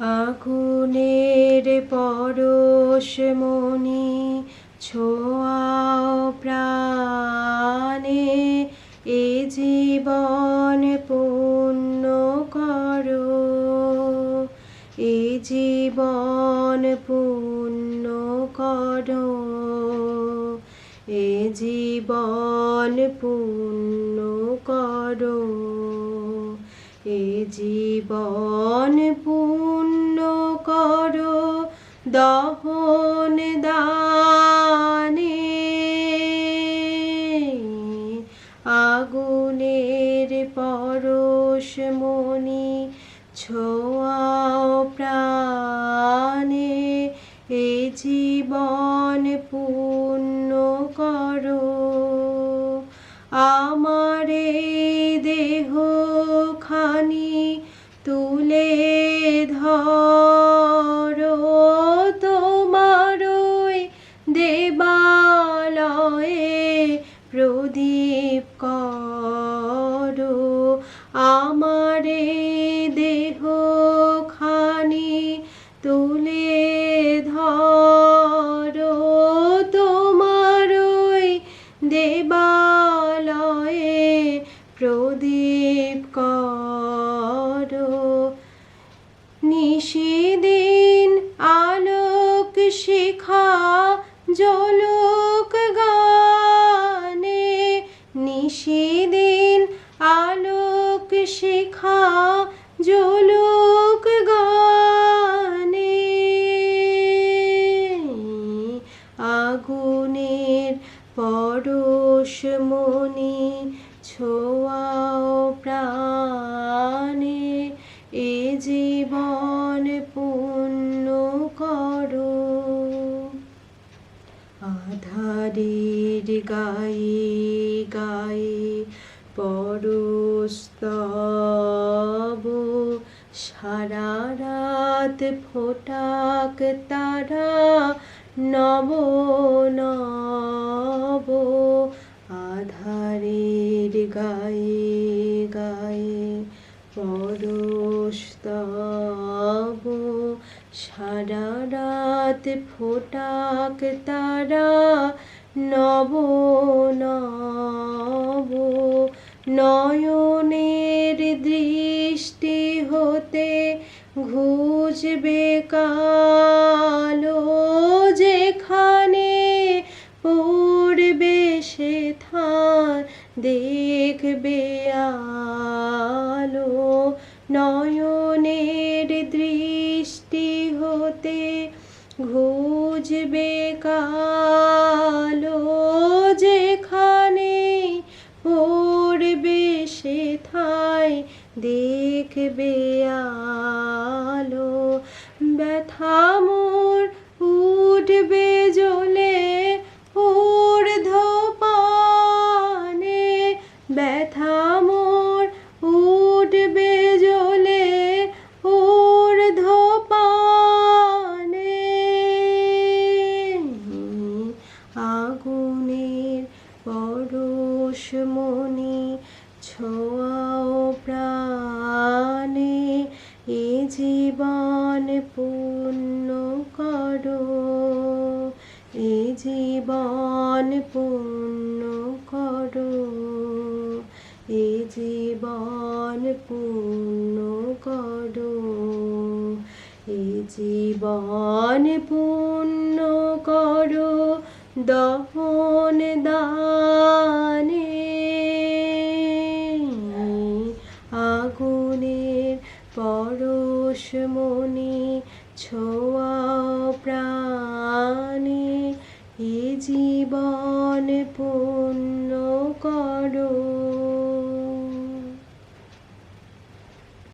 আগুনের পরশ মনি ছোঁয়াও প্রাণে, এ জীবন পূর্ণ করো। এ জীবন পূর্ণ করো। এ জীবন পূর্ণ করো। এ জীবন পূর্ণ করো? দহন দানে। আগুনের পরশ মনি ছোঁয়াও প্রাণে। এ জীবন পূর্ণ করো। আমার খানি তুলে ধরো তোমার দেবালয়ে প্রদীপ করো। আমার দেহ খানি তুলে ধরো তোমার দেবালয়ে প্রদীপ জলক গানে নিশিদিন আলোক শিখা জলক গানে আগুনের পরশ মনি আধারের গায়ে গায়ে পরস্তব। সারা রাত ফোটাক তারা নব নব। আধারের গায়ে গায়ে পরস্তব সারা রাত ফোটাক তারা নব নব। নয়নের দৃষ্টি হতে ঘুচবে কালো, যেখানে পড়বে সে থান দেখবে আলো। নয়নের ঘুজবে কালো যেখানে পড়বে সে থাই দেখবে আলো। ব্যথা মোর উঠবে পরশ মনি, ছোঁয়াও প্রাণে, এ জীবন পূর্ণ করো, এ জীবন পূর্ণ করো, এ জীবন পূর্ণ করো, এ জীবন পূর্ণ করো, দহন দানে আগুনের পরশ মনি ছোঁয়াও প্রাণে এ জীবন পূর্ণ করো।